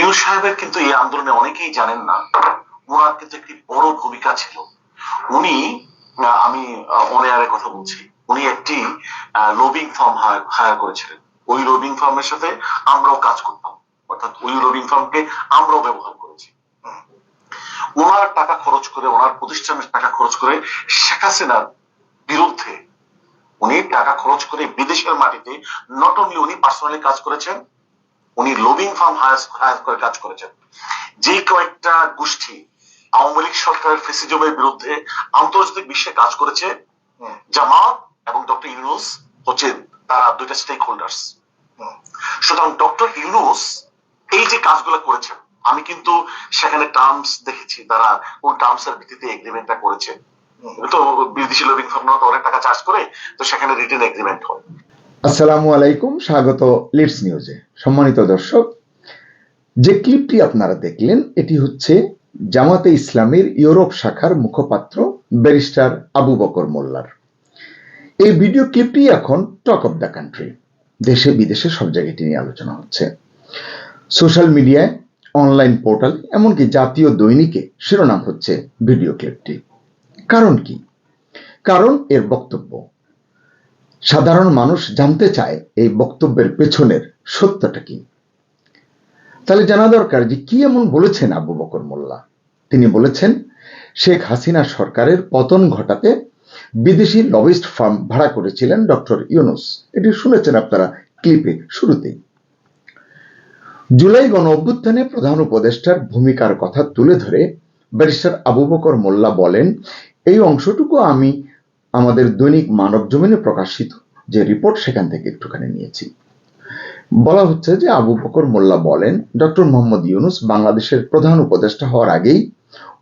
ইউনুস সাহেবের কিন্তু এই আন্দোলনে অনেকেই জানেন না ওনার কিন্তু একটি বড় ভূমিকা ছিল। উনি আমি অনেয়ারের কথা বলছি, উনি একটি লবিং ফার্ম হায়ার করেছিলেন। ওই লবিং ফার্মের সাথে আমরাও কাজ করতাম। অর্থাৎ ওই লবিং ফার্মকে আমরাও ব্যবহার করেছি। ওনার টাকা খরচ করে, ওনার প্রতিষ্ঠানের টাকা খরচ করে শেখ হাসিনার বিরুদ্ধে উনি টাকা খরচ করে বিদেশের মাটিতে নট অনলি উনি পার্সোনালি কাজ করেছেন উনি লবিং ফার্ম হায়ার করে কাজ করেছেন। যে কয়েকটা গোষ্ঠী আওয়ামী লীগ সরকারের ফেসিজমের বিরুদ্ধে আন্তর্জাতিক বিশ্বে কাজ করেছে জামাত এবং ডক্টর ইউনুস হচ্ছে তারা দুইটা স্টেক হোল্ডার্স সুতরাং ডক্টর ইউনুস এই যে কাজগুলো করেছেন আমি কিন্তু সেখানে টার্মস দেখেছি তারা কোন টার্মস এর ভিত্তিতে এগ্রিমেন্টটা করেছে। তো বিদেশি লবিং ফার্ম অনেক টাকা চার্জ করে তো সেখানে রিটেন এগ্রিমেন্ট হয়। আসসালামু আলাইকুম, স্বাগত লিডস নিউজে সম্মানিত দর্শক, যে ক্লিপটি আপনারা দেখলেন, এটি হচ্ছে জামাতে ইসলামের ইউরোপ শাখার মুখপাত্র ব্যারিস্টার আবু বকর মোল্লার। এই ভিডিও ক্লিপটি এখন টক অফ দ্য কান্ট্রি, দেশে বিদেশে সব জায়গায় এটি নিয়ে আলোচনা হচ্ছে। সোশ্যাল মিডিয়ায়, অনলাইন পোর্টাল, এমনকি জাতীয় দৈনিকে শিরোনাম হচ্ছে ভিডিও ক্লিপটি। কারণ কি? কারণ এর বক্তব্য সাধারণ মানুষ জানতে চায় এই বক্তব্যের পেছনের সত্যটা কি। তাহলে জানা দরকার যে কি এমন বলেছেন আবু বকর মোল্লা। তিনি বলেছেন, শেখ হাসিনা সরকারের পতন ঘটাতে বিদেশি লবিস্ট ফার্ম ভাড়া করেছিলেন ডক্টর ইউনুস। এটি শুনেছেন আপনারা ক্লিপে শুরুতেই। জুলাই গণ অভ্যুত্থানে প্রধান উপদেষ্টার ভূমিকার কথা তুলে ধরে ব্যারিস্টার আবু বকর মোল্লা বলেন, এই অংশটুকু আমি আমাদের দৈনিক মানব জমিনে প্রকাশিত যে রিপোর্ট সেখান থেকে একটুখানি নিয়েছি। বলা হচ্ছে যে আবু বকর মোল্লা বলেন, ডক্টর মোহাম্মদ ইউনুস বাংলাদেশের প্রধান উপদেষ্টা হওয়ার আগেই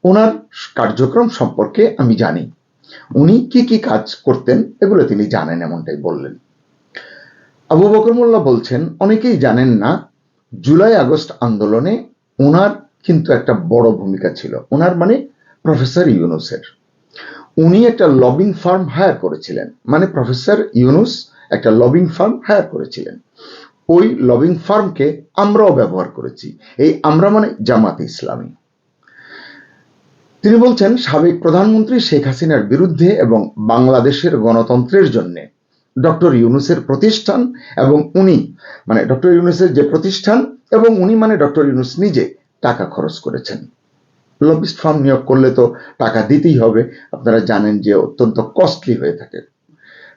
ওনার কার্যক্রম সম্পর্কে আমি জানি। উনি কি কি কাজ করতেন এগুলো তিনি জানেন এমনটাই বললেন। আবু বকর মোল্লা বলছেন, অনেকেই জানেন না, জুলাই আগস্ট আন্দোলনে ওনার কিন্তু একটা বড় ভূমিকা ছিল। ওনার মানে প্রফেসর ইউনুসের। উনি একটা লবিং ফার্ম হায়ার করেছিলেন। মানে প্রফেসর ইউনুস একটা লবিং ফার্ম হায়ার করেছিলেন। ওই লবিং ফার্মকে আমরাও ব্যবহার করেছি। এই আমরা মানে জামাতে ইসলামী। তিনি বলছেন, সাবেক প্রধানমন্ত্রী শেখ হাসিনার বিরুদ্ধে এবং বাংলাদেশের গণতন্ত্রের জন্য ডক্টর ইউনুসের প্রতিষ্ঠান এবং উনি মানে ডক্টর ইউনুসের যে প্রতিষ্ঠান এবং উনি মানে ডক্টর ইউনুস নিজে টাকা খরচ করেছেন। লবিস্ট ফার্ম নিয়োগ করলে তো টাকা দিতেই হবে। আপনারা জানেন যে অত্যন্ত কস্টলি হয়ে থাকে।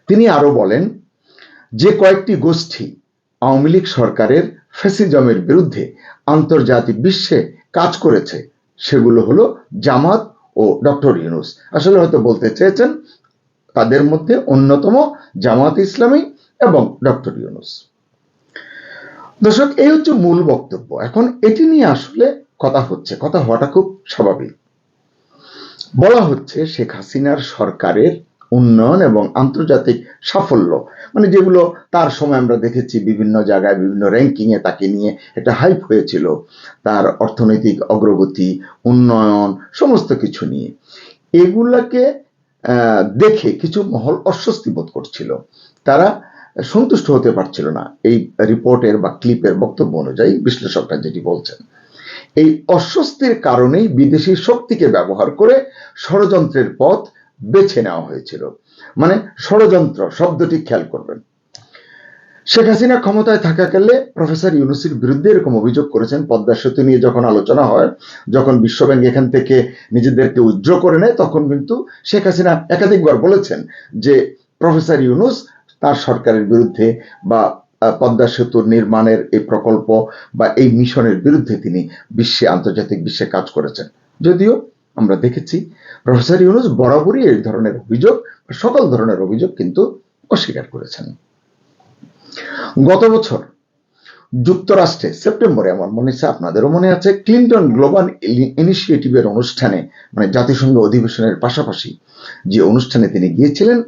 তিনি আরও বলেন, যে কয়েকটি গোষ্ঠী আওয়ামী লীগ সরকারের ফেসিজমের বিরুদ্ধে আন্তর্জাতিক বিশ্বে কাজ করেছে, সেগুলো হলো জামাত ও ডক্টর ইউনুস। আসলে হয়তো বলতে চেয়েছেন, তাদের মধ্যে অন্যতম জামাত ইসলামী এবং ডক্টর ইউনুস। দর্শক, এই হচ্ছে মূল বক্তব্য। এখন এটি নিয়ে আসলে কথা হচ্ছে। কথা হওয়াটা খুব স্বাভাবিক। বলা হচ্ছে শেখ হাসিনার সরকারের উন্নয়ন এবং আন্তর্জাতিক সাফল্য। মানে যেগুলো তার সময় আমরা দেখেছি বিভিন্ন জায়গায় বিভিন্ন র্যাঙ্কিং এ তাকে নিয়ে একটা হাইপ হয়েছিল। তার অর্থনৈতিক অগ্রগতি, উন্নয়ন, সমস্ত কিছু নিয়ে। এগুলাকে দেখে কিছু মহল অস্বস্তি বোধ করছিল। তারা সন্তুষ্ট হতে পারছিল না। এই রিপোর্টের বা ক্লিপের বক্তব্য অনুযায়ী বিশ্লেষকরা যেটি বলছেন এই অস্বস্তির কারণেই বিদেশি শক্তিকে ব্যবহার করে ষড়যন্ত্রের পথ বেছে নেওয়া হয়েছিল। মানে ষড়যন্ত্র শব্দটি খেয়াল করবেন। শেখ হাসিনা ক্ষমতায় থাকাকালে প্রফেসর ইউনুসির বিরুদ্ধে এরকম অভিযোগ করেছেন, পদ্মা সেতু নিয়ে যখন আলোচনা হয়, যখন বিশ্বব্যাংক এখান থেকে নিজেদেরকে উজ্জ্ব করে নেয়, তখন কিন্তু শেখ হাসিনা একাধিকবার বলেছেন যে প্রফেসর ইউনুস তার সরকারের বিরুদ্ধে বা পদ্মা সেতুর নির্মাণের এই প্রকল্প বা এই মিশনের বিরুদ্ধে তিনি বিশ্বে, আন্তর্জাতিক বিশ্বে কাজ করেছেন। যদিও আমরা দেখেছি প্রফেসর ইউনুস বরাবরই এই ধরনের অভিযোগ সকল ধরনের অভিযোগ কিন্তু অস্বীকার করেছেন। গত বছর যুক্তরাষ্ট্রে, সেপ্টেম্বরে আমার মনে আছে আপনাদেরও মনে আছে, ক্লিন্টন গ্লোবাল ইনিশিয়েটিভের অনুষ্ঠানে মানে জাতিসংঘ অধিবেশনের পাশাপাশি যে অনুষ্ঠানে তিনি গিয়েছিলেন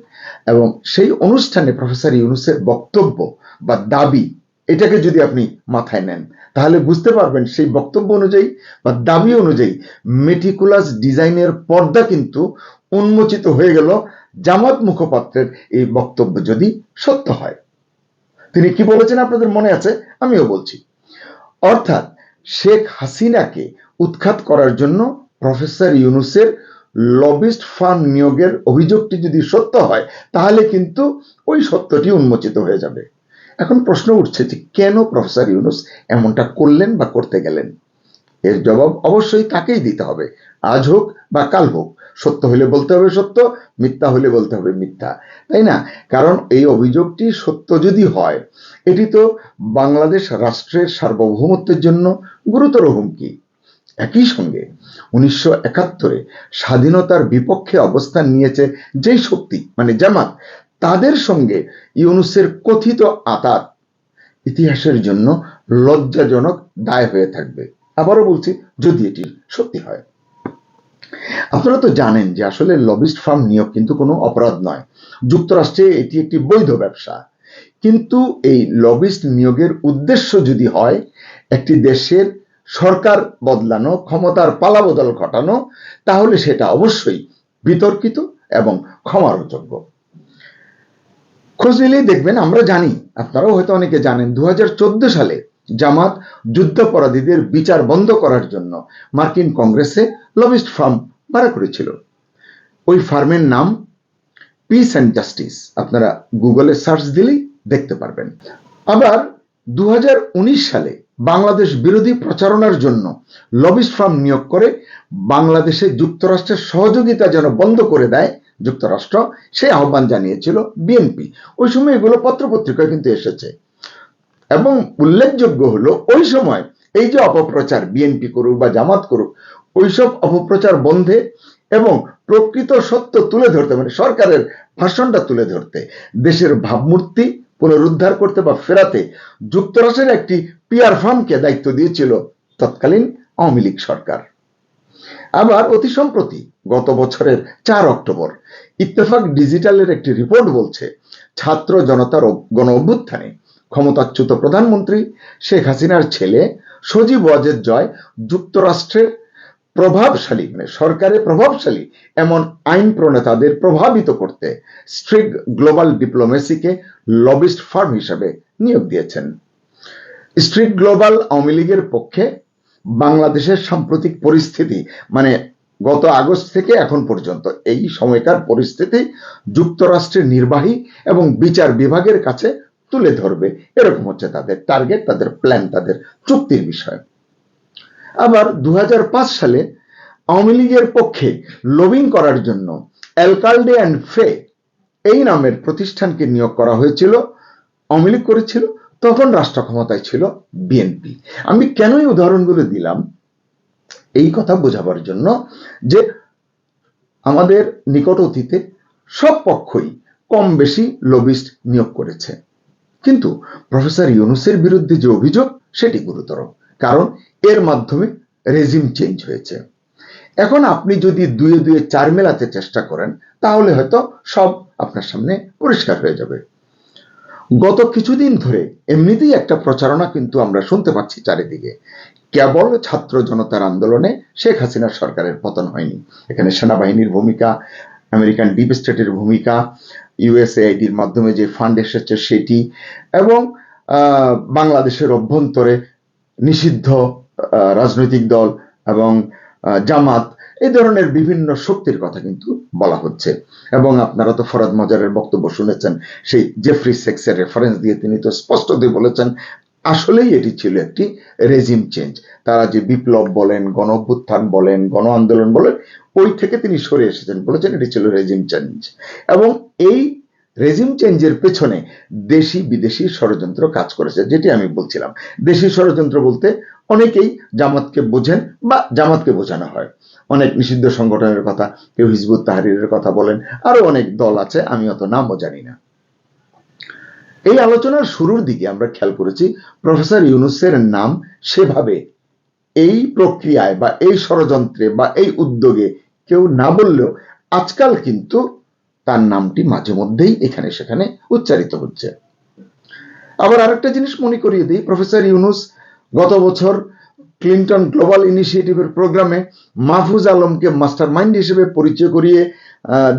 এবং সেই অনুষ্ঠানে প্রফেসর ইউনুসের বক্তব্য বা দাবি, এটাকে যদি আপনি মাথায় নেন, তাহলে বুঝতে পারবেন সেই বক্তব্য অনুযায়ী বা দাবি অনুযায়ী মেটিকুলাস ডিজাইনের পর্দা কিন্তু উন্মোচিত হয়ে গেল জামাত মুখপাত্রের এই বক্তব্য যদি সত্য হয়। তিনি কি বলেছেন আপনাদের মনে আছে? আমিও বলছি। অর্থাৎ শেখ হাসিনাকে উৎখাত করার জন্য প্রফেসর ইউনুসের লবিস্ট ফার্ম নিয়োগের অভিযোগটি যদি সত্য হয়, তাহলে কিন্তু ওই সত্যটি উন্মোচিত হয়ে যাবে। এখন প্রশ্ন উঠছে যে কেন প্রফেসর ইউনুস এমনটা করলেন বা করতে গেলেন? এর জবাব অবশ্যই তাকেই দিতে হবে। আজ হোক বা কাল হোক, সত্য হলে বলতে হবে সত্য, মিথ্যা হলে বলতে হবে মিথ্যা, তাই না? কারণ এই অভিযোগটি সত্য যদি হয়, এটি তো বাংলাদেশ রাষ্ট্রের সার্বভৌমত্বের জন্য গুরুতর হুমকি। একই সঙ্গে উনিশশো একাত্তরে স্বাধীনতার বিপক্ষে অবস্থান নিয়েছে যেই শক্তি মানে জামাত তাদের সঙ্গে ইউনুসের কথিত আতাত ইতিহাসের জন্য লজ্জাজনক দায় হয়ে থাকবে। আবারও বলছি, যদি এটি সত্যি হয়। আপনারা তো জানেন যে আসলে লবিস্ট ফার্ম নিয়োগ কিন্তু কোনো অপরাধ নয়। যুক্তরাষ্ট্রে এটি একটি বৈধ ব্যবসা। কিন্তু এই লবিস্ট নিয়োগের উদ্দেশ্য যদি হয়, একটি দেশের সরকার বদলানো, ক্ষমতার পালাবদল ঘটানো, তাহলে সেটা অবশ্যই বিতর্কিত এবং ক্ষমার যোগ্য খোঁজ নিলেই দেখবেন, আমরা জানি, আপনারাও হয়তো অনেকে জানেন দু সালে জামাত যুদ্ধাপরাধীদের বিচার বন্ধ করার জন্য মার্কিন কংগ্রেসে লবিস্ট ফার্ম ভাড়া করেছিল। ওই ফার্মের নাম পিস অ্যান্ড জাস্টিস। আপনারা গুগলে সার্চ দিলেই দেখতে পারবেন। আবার দু হাজার উনিশ সালে বাংলাদেশ বিরোধী প্রচারণার জন্য লবিস্ট ফার্ম নিয়োগ করে বাংলাদেশে যুক্তরাষ্ট্রের সহযোগিতা যেন বন্ধ করে দেয় যুক্তরাষ্ট্র সেই আহ্বান জানিয়েছিল বিএনপি। ওই সময় এগুলো পত্রপত্রিকায় কিন্তু এসেছে। এবং উল্লেখযোগ্য হলো, ওই সময় এই যে অপপ্রচার বিএনপি করুক বা জামাত করুক ওইসব অপপ্রচার বন্ধে এবং প্রকৃত সত্য তুলে ধরতে মানে সরকারের ভাষণটা তুলে ধরতে, দেশের ভাবমূর্তি পুনরুদ্ধার করতে বা ফেরাতে যুক্তরাষ্ট্রের একটি পিয়ার ফার্মকে দায়িত্ব দিয়েছিল তৎকালীন আওয়ামী লীগ সরকার। আবার অতি সম্প্রতি গত বছরের চার অক্টোবর ইত্তেফাক ডিজিটালের একটি রিপোর্ট বলছে, ছাত্র জনতার গণ অভ্যুত্থানে ক্ষমতাচ্যুত প্রধানমন্ত্রী শেখ হাসিনার ছেলে সজীব ওয়াজেদ জয় যুক্তরাষ্ট্রের প্রভাবশালী মানে সরকারের প্রভাবশালী এমন আইন প্রণেতাদের প্রভাবিত করতে স্ট্রিক গ্লোবাল ডিপ্লোমেসিকে লবিস্ট ফার্ম হিসাবে নিয়োগ দিয়েছেন। স্ট্রিক গ্লোবাল আওয়ামী লীগের পক্ষে বাংলাদেশের সাম্প্রতিক পরিস্থিতি মানে গত আগস্ট থেকে এখন পর্যন্ত এই সময়কার পরিস্থিতি যুক্তরাষ্ট্রের নির্বাহী এবং বিচার বিভাগের কাছে তুলে ধরবে। এরকম হচ্ছে তাদের টার্গেট তাদের প্ল্যান তাদের চুক্তির বিষয়। আবার দু হাজার পাঁচ সালে আওয়ামী লীগের পক্ষে লবিং করার জন্য অ্যালকালডে অ্যান্ড ফে এই নামের প্রতিষ্ঠানকে নিয়োগ করা হয়েছিল, আওয়ামী লীগ করেছিল। তখন রাষ্ট্র ক্ষমতায় ছিল বিএনপি আমি কেনই উদাহরণগুলো দিলাম? এই কথা বোঝাবার জন্য যে আমাদের নিকট অতীতে সব পক্ষই কম বেশি লবিস্ট নিয়োগ করেছে। কিন্তু প্রফেসর ইউনুসের বিরুদ্ধে যে অভিযোগ, সেটি গুরুতর, কারণ এর মাধ্যমে রেজিম চেঞ্জ হয়েছে। এখন আপনি যদি দুয়ে দুয়ে চার মেলাতে চেষ্টা করেন, তাহলে হয়তো সব আপনার সামনে পরিষ্কার হয়ে যাবে। গত কিছুদিন ধরে এমনিতেই একটা প্রচারণা কিন্তু আমরা শুনতে পাচ্ছি চারিদিকে। কেবল ছাত্র জনতার আন্দোলনে শেখ হাসিনার সরকারের পতন হয়নি। এখানে সেনাবাহিনীর ভূমিকা, আমেরিকান ডিপ স্টেটের ভূমিকা ইউএসএআইডির মাধ্যমে যে ফান্ড এসেছে সেটি, এবং বাংলাদেশের অভ্যন্তরে নিষিদ্ধ রাজনৈতিক দল এবং জামাত এই ধরনের বিভিন্ন শক্তির কথা কিন্তু বলা হচ্ছে। এবং আপনারা তো ফরাদ মজারের বক্তব্য শুনেছেন, সেই জেফ্রি সেক্সের রেফারেন্স দিয়ে তিনি তো স্পষ্টতই বলেছেন, আসলেই এটি ছিল একটি রেজিম চেঞ্জ তারা যে বিপ্লব বলেন, গণ বলেন, গণ আন্দোলন বলেন, ওই থেকে তিনি সরে এসেছেন বলেছেন, এটি ছিল রেজিম চেঞ্জ এবং এই রেজিম চেঞ্জের পেছনে দেশি বিদেশি ষড়যন্ত্র কাজ করেছে, যেটি আমি বলছিলাম। দেশি ষড়যন্ত্র বলতে অনেকেই জামাতকে বোঝেন বা জামাতকে বোঝানো হয়। অনেক নিষিদ্ধ সংগঠনের কথা, কেউ হিজবুত তাহারিরের কথা বলেন আরও অনেক দল আছে, আমি অত নামও জানি না। এই আলোচনার শুরুর দিকে আমরা খেয়াল করেছি, প্রফেসর ইউনুসের নাম সেভাবে এই প্রক্রিয়ায় বা এই ষড়যন্ত্রে বা এই উদ্যোগে কেউ না বললেও আজকাল কিন্তু তার নামটি মাঝে মধ্যেই এখানে সেখানে উচ্চারিত হচ্ছে। আবার আরেকটা জিনিস মনে করিয়ে দিই, প্রফেসর ইউনুস গত বছর ক্লিন্টন গ্লোবাল ইনিশিয়েটিভের প্রোগ্রামে মাহফুজ আলমকে মাস্টার মাইন্ড হিসেবে পরিচয় করিয়ে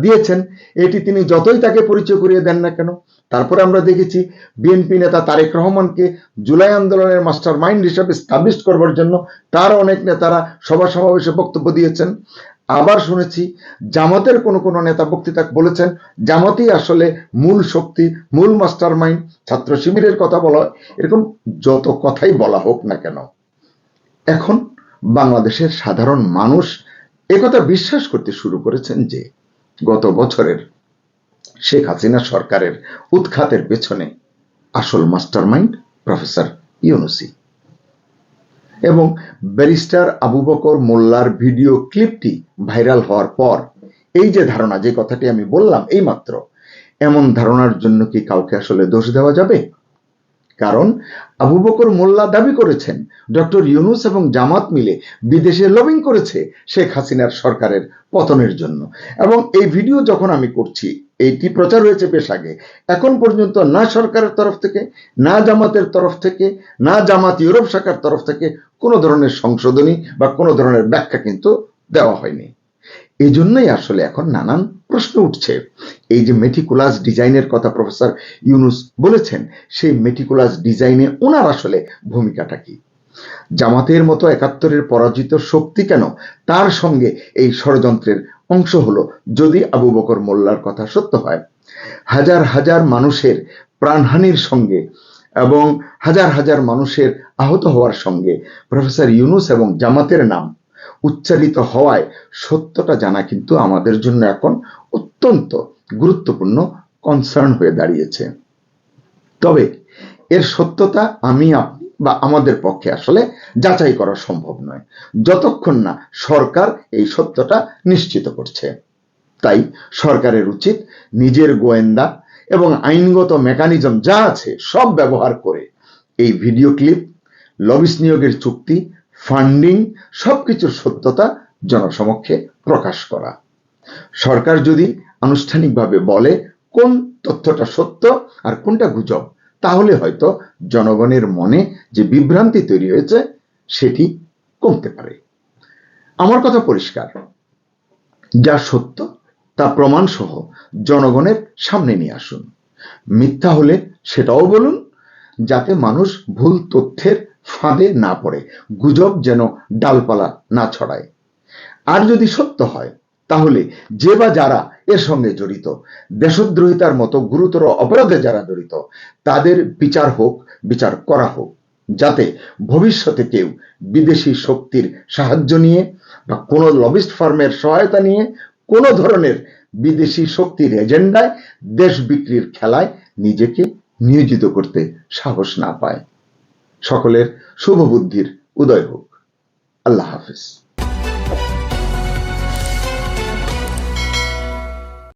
দিয়েছেন। এটি তিনি যতই তাকে পরিচয় করিয়ে দেন না কেন, তারপরে আমরা দেখেছি বিএনপি নেতা তারেক রহমানকে জুলাই আন্দোলনের মাস্টার মাইন্ড হিসাবে স্টাবলিশ করবার জন্য তার অনেক নেতারা সভা সমাবেশে বক্তব্য দিয়েছেন। আবার শুনেছি জামাতের কোনো কোনো নেতা বক্তৃতা বলেছেন, জামাতই আসলে মূল শক্তি, মূল মাস্টার মাইন্ড ছাত্র শিবিরের কথা বলা হয়। এরকম যত কথাই বলা হোক না কেন, এখন বাংলাদেশের সাধারণ মানুষ একথা বিশ্বাস করতে শুরু করেছেন যে গত বছরের শেখ হাসিনা সরকারের উৎখাতের পেছনে আসল মাস্টারমাইন্ড প্রফেসর ইউনুসি এবং ব্যারিস্টার আবু বকর মোল্লার ভিডিও ক্লিপটি ভাইরাল হওয়ার পর, এই যে ধারণা, যে কথাটি আমি বললাম এইমাত্র, এমন ধারণার জন্য কি কাউকে আসলে দোষ দেওয়া যাবে? কারণ আবু বকর মোল্লা দাবি করেছেন, ডক্টর ইউনুস এবং জামাত মিলে বিদেশে লবিং করেছে শেখ হাসিনার সরকারের পতনের জন্য। এবং এই ভিডিও যখন আমি করছি এইটি প্রচার হয়েছে বেশ আগে। এখন পর্যন্ত না সরকারের তরফ থেকে, না জামাতের তরফ থেকে, না জামাত ইউরোপ শাখার তরফ থেকে কোনো ধরনের সংশোধনী বা কোনো ধরনের ব্যাখ্যা কিন্তু দেওয়া হয়নি। এই জন্যই আসলে এখন নানান প্রশ্ন উঠছে। এই যে মেটিকুলাস ডিজাইনের কথা প্রফেসর ইউনুস বলেছেন, সেই মেটিকুলাস ডিজাইনে ওনার আসলে ভূমিকাটা কি? জামাতের মতো একাত্তরের পরাজিত শক্তি কেন তার সঙ্গে এই ষড়যন্ত্রের অংশ হলো যদি আবু বকর মোল্লার কথা সত্য হয়? হাজার হাজার মানুষের প্রাণহানির সঙ্গে এবং হাজার হাজার মানুষের আহত হওয়ার সঙ্গে প্রফেসর ইউনুস এবং জামাতের নাম উচ্চারিত হওয়ায় সত্যটা জানা কিন্তু আমাদের জন্য এখন অত্যন্ত গুরুত্বপূর্ণ কনসার্ন হয়ে দাঁড়িয়েছে। তবে এর সত্যতা আমি বা আমাদের পক্ষে আসলে যাচাই করা সম্ভব নয়। যতক্ষণ না সরকার এই সত্যটা নিশ্চিত করছে। তাই সরকারের উচিত নিজের গোয়েন্দা এবং আইনগত মেকানিজম যা আছে সব ব্যবহার করে এই ভিডিও ক্লিপ লবিস নিয়োগের চুক্তি ফান্ডিং সবকিছুর সত্যতা জনসমক্ষে প্রকাশ করা। সরকার যদি আনুষ্ঠানিকভাবে বলে কোন তথ্যটা সত্য আর কোনটা গুজব, তাহলে হয়তো জনগণের মনে যে বিভ্রান্তি তৈরি হয়েছে, সেটি কমতে পারে। আমার কথা পরিষ্কার। যা সত্য, তা প্রমাণ সহ জনগণের সামনে নিয়ে আসুন। মিথ্যা হলে সেটাও বলুন, যাতে মানুষ ভুল তথ্যের ফাঁদে না পড়ে, গুজব যেন ডালপালা না ছড়ায়। আর যদি সত্য হয়, তাহলে যে বা যারা এর সঙ্গে জড়িত, দেশদ্রোহিতার মতো গুরুতর অপরাধে যারা জড়িত, তাদের বিচার হোক, বিচার করা হোক, যাতে ভবিষ্যতে কেউ বিদেশি শক্তির সাহায্য নিয়ে বা কোনো লবিস্ট ফার্মের সহায়তা নিয়ে কোনো ধরনের বিদেশি শক্তির এজেন্ডায় দেশ বিক্রির খেলায় নিজেকে নিয়োজিত করতে সাহস না পায়। সকলের শুভ বুদ্ধির উদয় হোক। আল্লাহ হাফিজ।